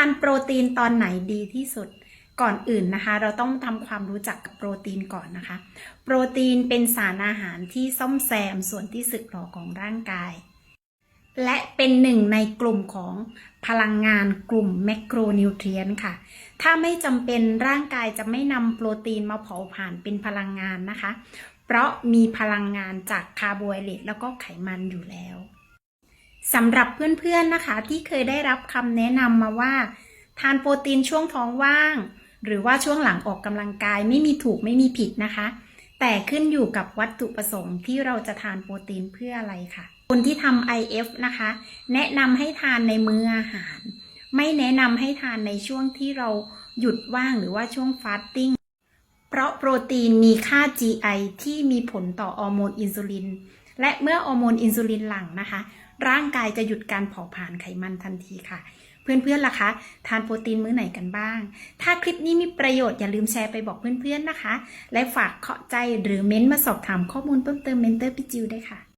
านโปรตีนตอนไหนดีที่สุดก่อนอื่นนะคะ เราต้องทำความรู้จักกับโปรตีนก่อนนะคะ โปรตีนเป็นสารอาหารที่ซ่อมแซมส่วนที่สึกหรอของร่างกาย และเป็นหนึ่งในกลุ่มของพลังงานกลุ่มแมกโรนิวเทรียนค่ะ ถ้าไม่จำเป็นร่างกายจะไม่นำโปรตีนมาเผาผลาญเป็นพลังงานนะคะ เพราะมีพลังงานจากคาร์โบไฮเดรตแล้วก็ไขมันอยู่แล้ว สำหรับเพื่อนๆนะคะ ที่เคยได้รับคำแนะนำมาว่า ทานโปรตีนช่วงท้องว่าง หรือว่าช่วงหลังออกกำลังกายไม่มีถูกไม่มีผิดนะคะ แต่ขึ้นอยู่กับวัตถุประสงค์ที่เราจะทานโปรตีนเพื่ออะไรค่ะ คนที่ทำ IF นะคะ แนะนำให้ทานในมื้ออาหาร ไม่แนะนำให้ทานในช่วงที่เราหยุดว่างหรือว่าช่วงฟาสติ้งเพราะโปรตีนมีค่า GI ที่มีผลต่อฮอร์โมนอินซูลิน และเมื่อฮอร์โมนอินซูลินหลั่งนะคะ ร่างกายจะหยุดการเผาผลาญไขมันทันทีค่ะ เพื่อนๆล่ะคะทานโปรตีนมื้อไหนกันบ้าง ถ้าคลิปนี้มีประโยชน์อย่าลืมแชร์ไปบอกเพื่อนๆนะคะ และฝากเคาะใจหรือเม้นต์มาสอบถามข้อมูลเพิ่มเติมเมนเตอร์พี่จิวได้ค่ะ